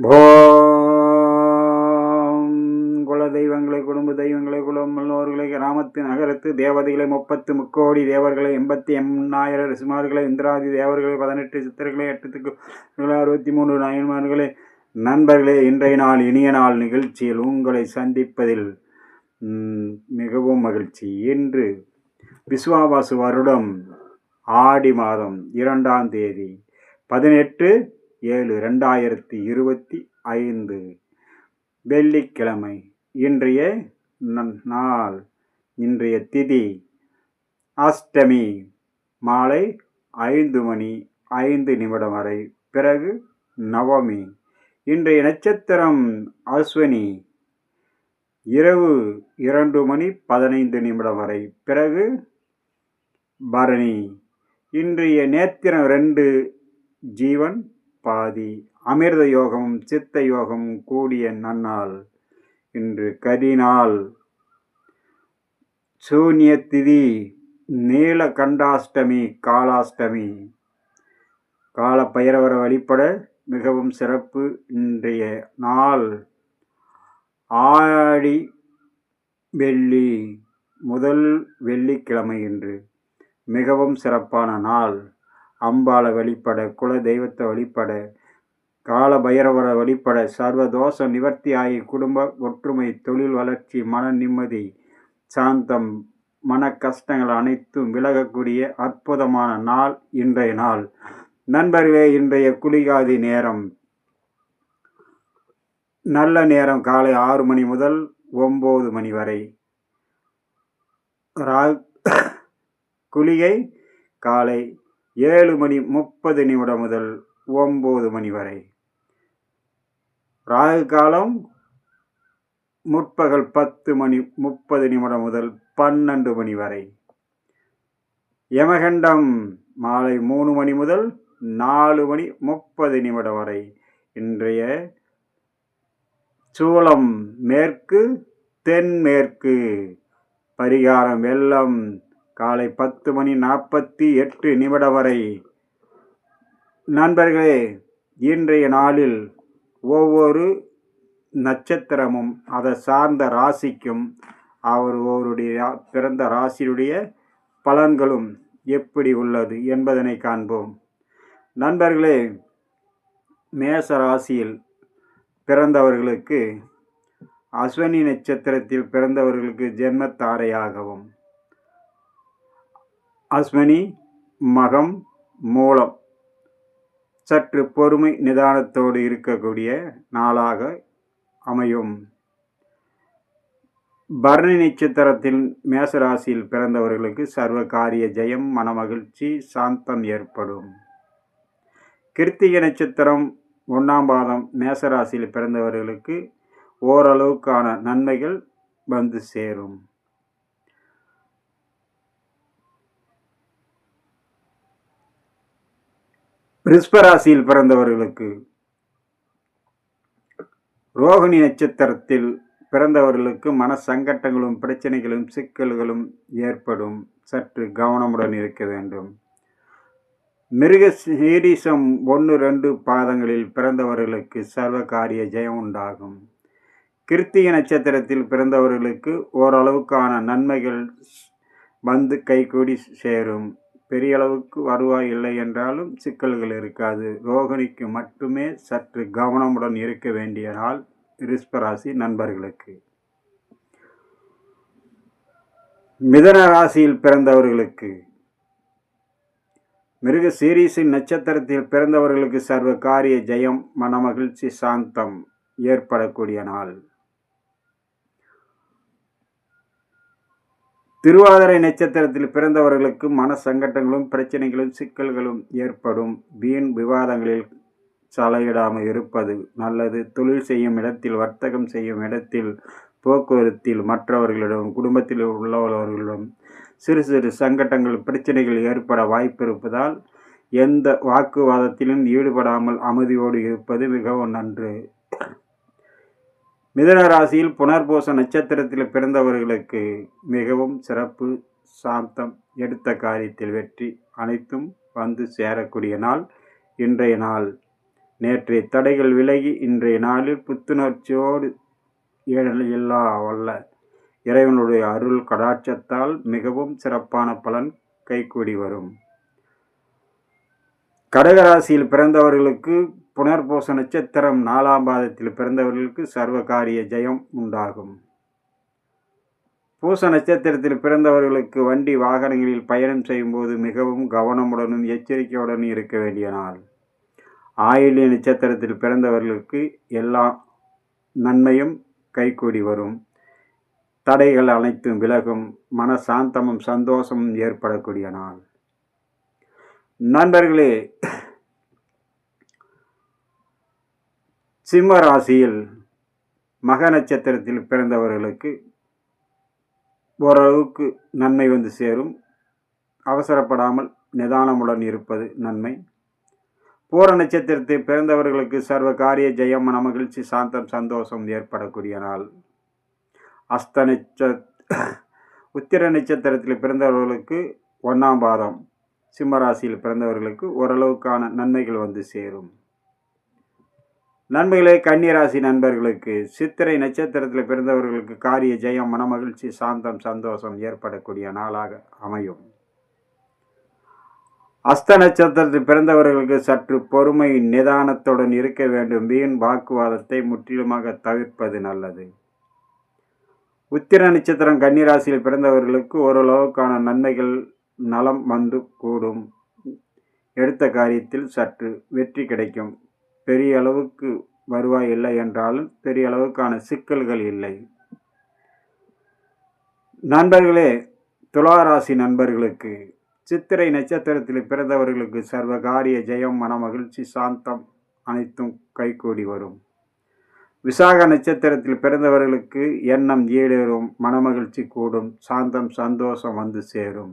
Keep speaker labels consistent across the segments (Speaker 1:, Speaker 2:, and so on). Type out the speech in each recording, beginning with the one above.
Speaker 1: போ குல தெய்வங்களை குடும்ப தெய்வங்களை குலம் முன்னோர்களை கிராமத்து நகரத்து தேவதைகளை முப்பத்து முக்கோடி தேவர்களை எண்பத்தி எண்ணாயிரம் ரிசுமார்களை இந்திராதி தேவர்களை பதினெட்டு சித்தர்களை எட்டுத்துக்கு அறுபத்தி மூன்று நாயன்மார்களை நண்பர்களே இன்றைய நாள் இனிய நாள் நிகழ்ச்சியில் உங்களை சந்திப்பதில் மிகவும் மகிழ்ச்சி. இன்று விஸ்வாபாசு வருடம் ஆடி மாதம் இரண்டாம் தேதி பதினெட்டு ஏழு ரெண்டாயிரத்தி இருபத்தி ஐந்து வெள்ளிக்கிழமை இன்றைய நன்- நாள். இன்றைய திதி அஷ்டமி. மாலை ஐந்து மணி ஐந்து நிமிடம் வரை. பிறகு நவமி. இன்றைய நட்சத்திரம் அஸ்வினி. இரவு இரண்டு மணி பதினைந்து நிமிடம் வரை. பிறகு பரணி. இன்றைய நேத்திரம் ரெண்டு ஜீவன் பாதி அமிர்த யோகம் சித்த யோகம் கூடிய நன்னால் இன்று கரிநாள் சூன்ய திதி நீலகண்டாஷ்டமி காலாஷ்டமி. கால பைரவரை வழிபட மிகவும் சிறப்பு இன்றைய நாள். ஆடி வெள்ளி முதல் வெள்ளிக்கிழமை இன்று மிகவும் சிறப்பான நாள். அம்பாளை வழிபட குல தெய்வத்தை வழிபட கால பைரவரை வழிபட சர்வதோஷ நிவர்த்தி ஆகி குடும்ப ஒற்றுமை தொழில் வளர்ச்சி மன நிம்மதி சாந்தம் மன கஷ்டங்கள் அனைத்தும் விலகக்கூடிய அற்புதமான நாள் இன்றைய நாள். நண்பர்களே இன்றைய குளிகாதி நேரம். நல்ல நேரம் காலை ஆறு மணி முதல் ஒம்பது மணி வரை. ரா குளிகை காலை ஏழு மணி முப்பது நிமிடம் முதல் ஒம்பது மணி வரை. ராகு காலம் முற்பகல் பத்து மணி முப்பது நிமிடம் முதல் பன்னெண்டு மணி வரை. யமகண்டம் மாலை மூணு மணி முதல் நாலு மணி முப்பது நிமிடம் வரை. இன்றைய சூளம் மேற்கு தென்மேற்கு பரிகாரம் வெள்ளம் காலை பத்து மணி நாற்பத்தி எட்டு நிமிடம் வரை. நண்பர்களே இன்றைய நாளில் ஒவ்வொரு நட்சத்திரமும் அதை சார்ந்த ராசிக்கும் அவர் ஒருடைய பிறந்த ராசியுடைய பலன்களும் எப்படி உள்ளது என்பதனை காண்போம். நண்பர்களே மேச ராசியில் பிறந்தவர்களுக்கு அஸ்வினி நட்சத்திரத்தில் பிறந்தவர்களுக்கு ஜென்மத்தாரையாகவும் அஸ்வினி மகம் மூலம் சற்று பொறுமை நிதானத்தோடு இருக்கக்கூடிய நாளாக அமையும். பரணி நட்சத்திரத்தில் மேசராசியில் பிறந்தவர்களுக்கு சர்வ காரிய ஜெயம் மனமகிழ்ச்சி சாந்தம் ஏற்படும். கிருத்திகை நட்சத்திரம் ஒன்றாம் பாதம் மேசராசியில் பிறந்தவர்களுக்கு ஓரளவுக்கான நன்மைகள் வந்து சேரும். ரிஷ்பராசியில் பிறந்தவர்களுக்கு ரோகிணி நட்சத்திரத்தில் பிறந்தவர்களுக்கு மன சங்கட்டங்களும் பிரச்சனைகளும் சிக்கல்களும் ஏற்படும். சற்று கவனமுடன் இருக்க வேண்டும். மிருக சீரீசம் ஒன்று ரெண்டு பாதங்களில் பிறந்தவர்களுக்கு சர்வ காரிய ஜெயம் உண்டாகும். கிருத்திக நட்சத்திரத்தில் பிறந்தவர்களுக்கு ஓரளவுக்கான நன்மைகள் வந்து கைகூடி சேரும். பெரிய அளவுக்கு வருவாய் இல்லை என்றாலும் சிக்கல்கள் இருக்காது. ரோகிணிக்கு மட்டுமே சற்று கவனமுடன் இருக்க வேண்டிய நாள் ரிஷ்பராசி நண்பர்களுக்கு. மிதன ராசியில் பிறந்தவர்களுக்கு. மிருக சீரீஸின் நட்சத்திரத்தில் பிறந்தவர்களுக்கு சர்வ காரிய ஜெயம் மனமகிழ்ச்சி சாந்தம் ஏற்படக்கூடிய நாள். திருவாதிரை நட்சத்திரத்தில் பிறந்தவர்களுக்கு மன சங்கட்டங்களும் பிரச்சனைகளும் சிக்கல்களும் ஏற்படும். வீண் விவாதங்களில் தலையிடாமல் இருப்பது நல்லது. தொழில் செய்யும் இடத்தில் வர்த்தகம் செய்யும் இடத்தில் போக்குவரத்தில் மற்றவர்களிடம் குடும்பத்தில் உள்ளவர்களிடம் சிறு சிறு சங்கட்டங்கள் பிரச்சனைகள் ஏற்பட வாய்ப்பு இருப்பதால் எந்த வாக்குவாதத்திலும் ஈடுபடாமல் அமைதியோடு இருப்பது மிகவும் நன்று. மிதன ராசியில் புனர்பூச நட்சத்திரத்தில் பிறந்தவர்களுக்கு மிகவும் சிறப்பு சாந்தம் எடுத்த காரியத்தில் வெற்றி அனைத்தும் வந்து சேரக்கூடிய நாள் இன்றைய நாள். நேற்றைய தடைகள் விலகி இன்றைய நாளில் புத்துணர்ச்சியோடு எல்லா வல்ல. இறைவனுடைய அருள் கடாட்சத்தால் மிகவும் சிறப்பான பலன் கைகூடி வரும். கடகராசியில் பிறந்தவர்களுக்கு புனர்பூச நட்சத்திரம் நாலாம் பாதத்தில் பிறந்தவர்களுக்கு சர்வகாரிய ஜெயம் உண்டாகும். பூச நட்சத்திரத்தில் பிறந்தவர்களுக்கு வண்டி வாகனங்களில் பயணம் செய்யும்போது மிகவும் கவனமுடனும் எச்சரிக்கையுடனும் இருக்க வேண்டிய நாள். ஆயில்ய நட்சத்திரத்தில் பிறந்தவர்களுக்கு எல்லா நன்மையும் கைகூடி வரும். தடைகள் அனைத்தும் விலகும். மன சாந்தமும் சந்தோஷமும் ஏற்படக்கூடிய நாள். நண்பர்களே சிம்ம ராசியில் மக நட்சத்திரத்தில் பிறந்தவர்களுக்கு ஓரளவுக்கு நன்மை வந்து சேரும். அவசரப்படாமல் நிதானமுடன் இருப்பது நன்மை. பூர நட்சத்திரத்தில் பிறந்தவர்களுக்கு சர்வ காரிய ஜெயம் மன மகிழ்ச்சி சாந்தம் சந்தோஷம் ஏற்படக்கூடிய நாள். அஸ்த நட்ச உத்திர நட்சத்திரத்தில் பிறந்தவர்களுக்கு ஒன்றாம் பாதம். சிம்மராசியில் பிறந்தவர்களுக்கு ஓரளவுக்கான நன்மைகள் வந்து சேரும். நண்பர்களே கன்னிராசி நண்பர்களுக்கு சித்திரை நட்சத்திரத்தில் பிறந்தவர்களுக்கு காரிய ஜெயம் மனமகிழ்ச்சி சாந்தம் சந்தோஷம் ஏற்படக்கூடிய நாளாக அமையும். அஸ்த நட்சத்திரத்தில் பிறந்தவர்களுக்கு சற்று பொறுமை நிதானத்துடன் இருக்க வேண்டும். வீண் வாக்குவாதத்தை முற்றிலுமாக தவிர்ப்பது நல்லது. உத்திர நட்சத்திரம் கன்னிராசியில் பிறந்தவர்களுக்கு ஓரளவுக்கான நன்மைகள் நலம் வந்து கூடும். எடுத்த காரியத்தில் சற்று வெற்றி கிடைக்கும். பெரிய அளவுக்கு வருவாய் இல்லை என்றாலும் பெரிய அளவுக்கான சிக்கல்கள் இல்லை. நண்பர்களே துளாராசி நண்பர்களுக்கு சித்திரை நட்சத்திரத்தில் பிறந்தவர்களுக்கு சர்வகாரிய ஜெயம் மன மகிழ்ச்சி சாந்தம் அனைத்தும் கைகூடி வரும். விசாக நட்சத்திரத்தில் பிறந்தவர்களுக்கு எண்ணம் ஈடேறும் மனமகிழ்ச்சி கூடும் சாந்தம் சந்தோஷம் வந்து சேரும்.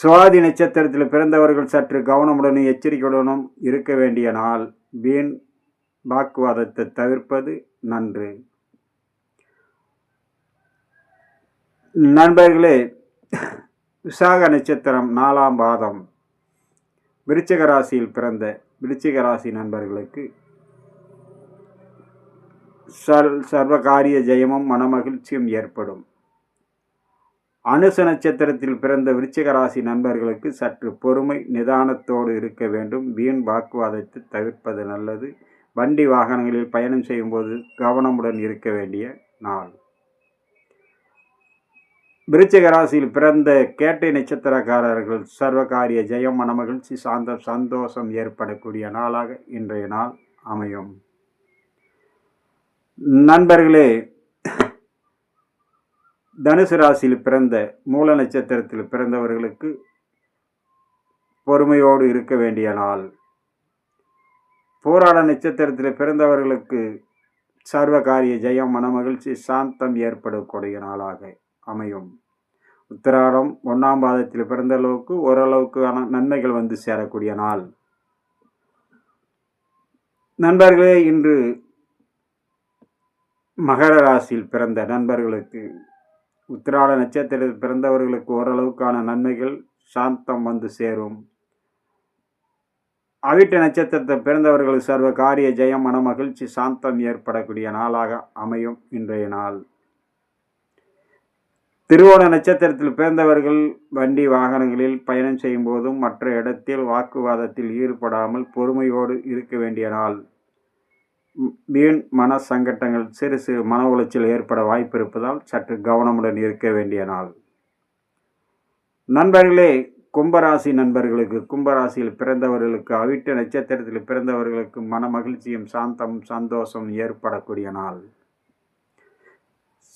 Speaker 1: சுவாதி நட்சத்திரத்தில் பிறந்தவர்கள் சற்று கவனமுடனும் எச்சரிக்கையுடனும் இருக்க வேண்டிய நாள் வீண் வாக்குவாதத்தை தவிர்ப்பது நன்று. நண்பர்களே விசாக நட்சத்திரம் நாலாம் பாதம். விருச்சிக ராசியில் பிறந்த விருச்சிக ராசி நண்பர்களுக்கு சர்வகாரிய ஜெயமும் மனமகிழ்ச்சியும் ஏற்படும். அனுச நட்சத்திரத்தில் பிறந்த விருச்சிக ராசி நண்பர்களுக்கு சற்று பொறுமை நிதானத்தோடு இருக்க வேண்டும். வீண் வாக்குவாதத்தை தவிர்ப்பது நல்லது. வண்டி வாகனங்களில் பயணம் செய்யும்போது கவனமுடன் இருக்க வேண்டிய நாள். விருச்சிக ராசியில் பிறந்த கேட்டை நட்சத்திரக்காரர்கள் சர்வகாரிய ஜெயம் மனமகிழ்ச்சி சாந்த சந்தோஷம் ஏற்படக்கூடிய நாளாக இன்றைய நாள் அமையும். நண்பர்களே தனுசு ராசியில் பிறந்த மூல நட்சத்திரத்தில் பிறந்தவர்களுக்கு பொறுமையோடு இருக்க வேண்டிய நாள். போராட நட்சத்திரத்தில் பிறந்தவர்களுக்கு சர்வகாரிய ஜெயம் மனமகிழ்ச்சி சாந்தம் ஏற்படக்கூடிய நாளாக அமையும். உத்திராடம் ஒன்றாம் பாதத்தில் பிறந்த அளவுக்கு ஓரளவுக்கு நன்மைகள் வந்து சேரக்கூடிய நாள். நண்பர்களே இன்று மகர ராசியில் பிறந்த நண்பர்களுக்கு உத்திராட நட்சத்திரத்தில் பிறந்தவர்களுக்கு ஓரளவுக்கான நன்மைகள் சாந்தம் வந்து சேரும். அவிட்ட நட்சத்திரத்தை பிறந்தவர்கள் சர்வ காரிய ஜெயம் மன மகிழ்ச்சி சாந்தம் ஏற்படக்கூடிய நாளாக அமையும் இன்றைய நாள். திருவோண நட்சத்திரத்தில் பிறந்தவர்கள் வண்டி வாகனங்களில் பயணம் செய்யும் போதும் மற்ற இடத்தில் வாக்குவாதத்தில் ஈடுபடாமல் பொறுமையோடு இருக்க வேண்டிய நாள். வீண் மன சங்கட்டங்கள் சிறு சிறு மன உளைச்சல் ஏற்பட வாய்ப்பு இருப்பதால் சற்று கவனமுடன் இருக்க வேண்டிய நாள். நண்பர்களே கும்பராசி நண்பர்களுக்கு கும்பராசியில் பிறந்தவர்களுக்கு அவிட்ட நட்சத்திரத்தில் பிறந்தவர்களுக்கு மன மகிழ்ச்சியும் சாந்தமும் சந்தோஷம் ஏற்படக்கூடிய நாள்.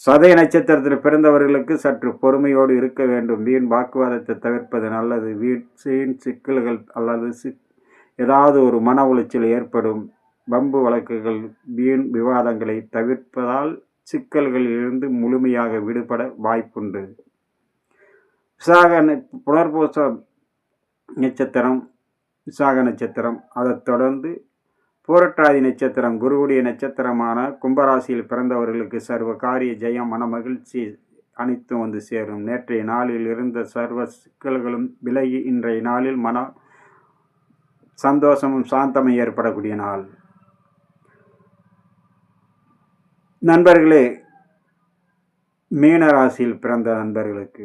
Speaker 1: சதய நட்சத்திரத்தில் பிறந்தவர்களுக்கு சற்று பொறுமையோடு இருக்க வேண்டும். வீண் வாக்குவாதத்தை தவிர்ப்பது நல்லது. வீண் சீன் சிக்கல்கள் அல்லது சி ஏதாவது ஒரு மன உளைச்சல் ஏற்படும். வம்பு வழக்குகள் வீண் விவாதங்களை தவிர்ப்பதால் சிக்கல்களிலிருந்து முழுமையாக விடுபட வாய்ப்புண்டு. விசாக புனர்பூச நட்சத்திரம் விசாக நட்சத்திரம். அதைத் தொடர்ந்து பூரட்டாதி நட்சத்திரம் குருவுடைய நட்சத்திரமான கும்பராசியில் பிறந்தவர்களுக்கு சர்வ காரிய ஜெயம் மன மகிழ்ச்சி அனைத்தும் வந்து சேரும். நேற்றைய நாளில் இருந்த சர்வ சிக்கல்களும் விலகி இன்றைய நாளில் மன சந்தோஷமும் சாந்தமும் ஏற்படக்கூடிய நாள். நண்பர்களே மீனராசியில் பிறந்த நண்பர்களுக்கு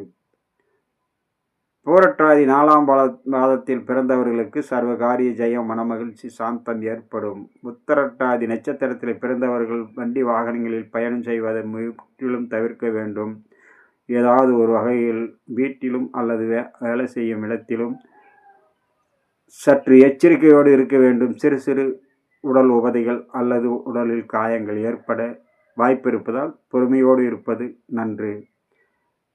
Speaker 1: பூரட்டாதி நாலாம் பால மாதத்தில் பிறந்தவர்களுக்கு சர்வகாரிய ஜெயம் மனமகிழ்ச்சி சாந்தம் ஏற்படும். உத்தரட்டாதி நட்சத்திரத்தில் பிறந்தவர்கள் வண்டி வாகனங்களில் பயணம் செய்வதை முற்றிலும் தவிர்க்க வேண்டும். ஏதாவது ஒரு வகையில் வீட்டிலும் அல்லது வே வேலை செய்யும் இடத்திலும் சற்று எச்சரிக்கையோடு இருக்க வேண்டும். சிறு சிறு உடல் உபதைகள் அல்லது உடலில் காயங்கள் ஏற்பட வாய்ப்பு இருப்பதால் பொறுமையோடு இருப்பது நன்று.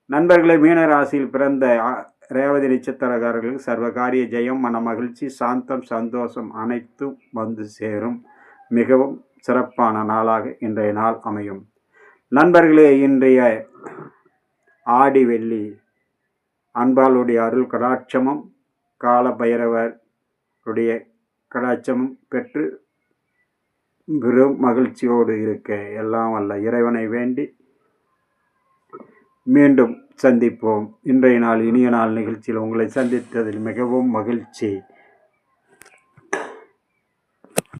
Speaker 1: நண்பர்களை மீன ராசியில் பிறந்த ரேவதி நட்சத்திரக்காரர்களுக்கு சர்வகாரிய ஜெயம் மன மகிழ்ச்சி சாந்தம் சந்தோஷம் அனைத்தும் வந்து சேரும். மிகவும் சிறப்பான நாளாக இன்றைய நாள் அமையும். நண்பர்களே இன்றைய ஆடி வெள்ளி அன்பாளுடைய அருள் கடாட்சமும் கால பைரவருடைய கடாட்சமும் பெற்று வெறும் மகிழ்ச்சியோடு இருக்க எல்லாம் வல்ல இறைவனை வேண்டி மீண்டும் சந்திப்போம். இன்றைய நாள் இனிய நாள் நிகழ்ச்சியில் உங்களை சந்தித்ததில் மிகவும் மகிழ்ச்சி.